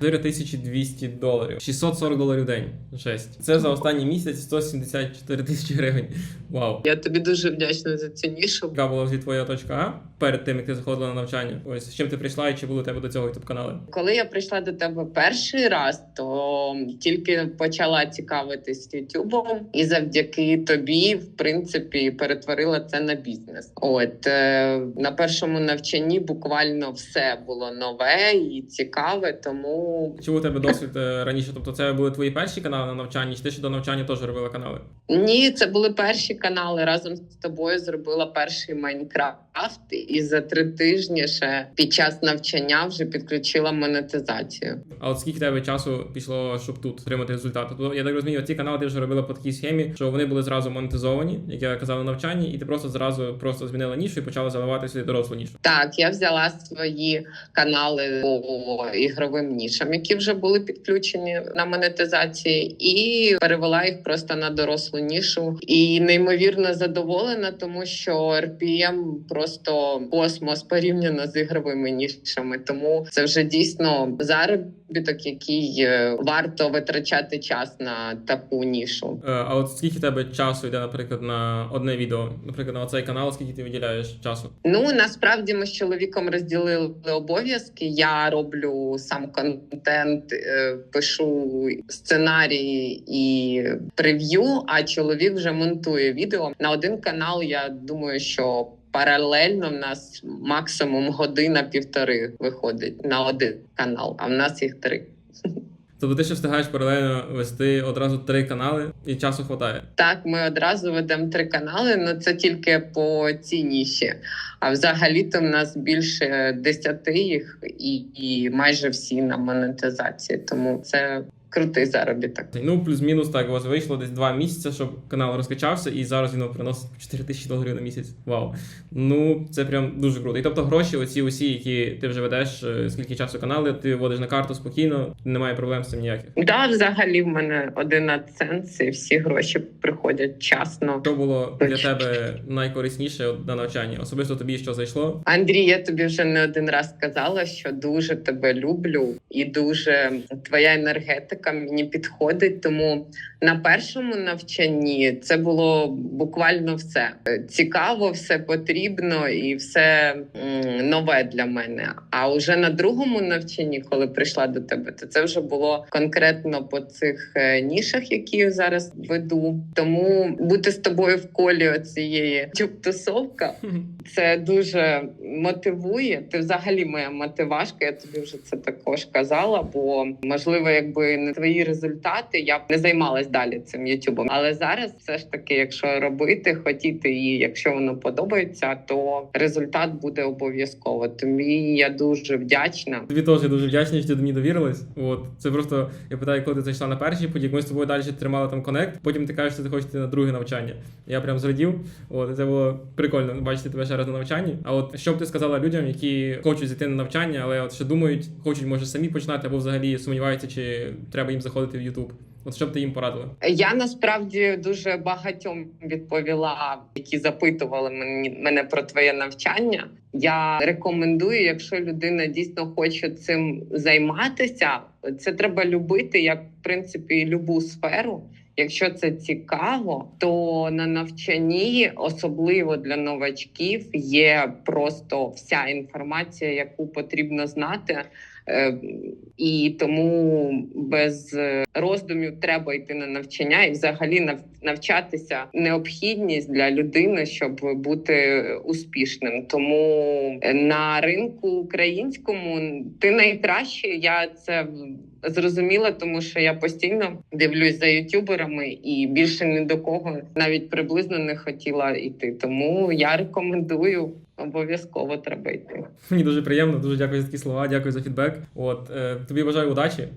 4200 доларів. 640 доларів в день. Жесть. Це за останній місяць 174 тисячі гривень. Вау. Я тобі дуже вдячна за цю нішу. Яка була взагалі твоя точка А перед тим, як ти заходила на навчання? Ось з чим ти прийшла і чи були у тебе до цього ютуб канали? Коли я прийшла до тебе перший раз, то тільки почала цікавитись Ютубом, і завдяки тобі, в принципі, перетворила це на бізнес. От е, на першому навчанні буквально все було нове і цікаве, тому Чи у тебе досвід е, раніше? Тобто це були твої перші канали на навчанні, чи ти ще до навчання теж робила канали? ні, це були перші канали. Разом з тобою зробила перший Майнкрафт, і за три тижні ще під час навчання вже підключила монетизацію. А от скільки тебе часу пішло, щоб тут отримати результати? Тобто, я так розумію, ці канали ти вже робила по такій схемі, що вони були зразу монетизовані, як я казав на навчанні, і ти просто зразу просто змінила нішу і почала заливати сюди дорослу нішу. Так, я взяла свої канали по ігровим нішам, які вже були підключені на монетизації, і перевела їх просто на дорослу нішу. І неймовірно задоволена, тому що RPM просто космос порівняно з ігровими нішами. Тому це вже дійсно заробіток, який е, варто витрачати час на таку нішу. Е, А от скільки тебе часу йде, наприклад, на одне відео? Наприклад, на цей канал, скільки ти виділяєш часу? Ну насправді ми з чоловіком розділили обов'язки. Я роблю сам контент, е, пишу сценарії і прев'ю. А чоловік вже монтує відео на один канал. Я думаю, що паралельно в нас максимум година півтори виходить на один канал, а в нас їх три. Тобто ти ще встигаєш паралельно вести одразу три канали, і часу хватає. Так, ми одразу ведемо три канали, але це тільки по цій ніші. А взагалі-то в нас більше десяти їх, і, і майже всі на монетизації. Тому це крутий заробіток. Ну, плюс-мінус так, у вас вийшло десь два місяці, щоб канал розкачався, і зараз він приносить 4 тисячі доларів на місяць. Вау. Ну, це прям дуже круто. І тобто гроші, оці усі, які ти вже ведеш, е, скільки часу канали, ти вводиш на карту спокійно, немає проблем з цим ніяких. Да, взагалі в мене один AdSense, і всі гроші приходять часно. Що було для тебе найкорисніше на навчанні? Особисто тобі що зайшло? Андрій, я тобі вже не один раз сказала, що дуже тебе люблю, і дуже твоя енергетика мені підходить. Тому на першому навчанні це було буквально все цікаво, все потрібно і все нове для мене. А вже на другому навчанні, коли прийшла до тебе, то це вже було конкретно по цих е, нішах, які я зараз веду. Тому бути з тобою в колі цієї тусовка це дуже мотивує. Ти взагалі моя мотивашка. Я тобі вже це також казала. Бо можливо, якби не твої результати, я б не займалась далі цим Ютубом. Але зараз все ж таки, якщо робити, хотіти і якщо воно подобається, то результат буде обов'язково. Тому я дуже вдячна. Тобі теж дуже вдячний, що ти до мені довірилась. От це просто я питаю, коли ти зайшла на перший потік. Ми з тобою далі тримали там конект. Потім ти кажеш, що ти хочеш на друге навчання. Я прям зрадів. От це було прикольно бачити тебе ще раз на навчанні. А от що б ти сказала людям, які хочуть зайти на навчання, але от ще думають, хочуть може самі починати або взагалі сумніваються, чи треба їм заходити в YouTube. От що б ти їм порадила? Я насправді дуже багатьом відповіла, які запитували мене про твоє навчання. Я рекомендую, якщо людина дійсно хоче цим займатися, це треба любити як в принципі любу сферу. Якщо це цікаво, то на навчанні, особливо для новачків, є просто вся інформація, яку потрібно знати. Е, І тому без е, роздумів треба йти на навчання, і взагалі нав- навчатися необхідність для людини, щоб бути успішним. Тому е, на ринку українському ти найкращий. Я це зрозуміла, тому що я постійно дивлюсь за ютюберами і більше ні до кого навіть приблизно не хотіла йти. Тому я рекомендую обов'язково треба йти. Мені дуже приємно, дуже дякую за такі слова, дякую за фідбек. От е, тобі бажаю удачі.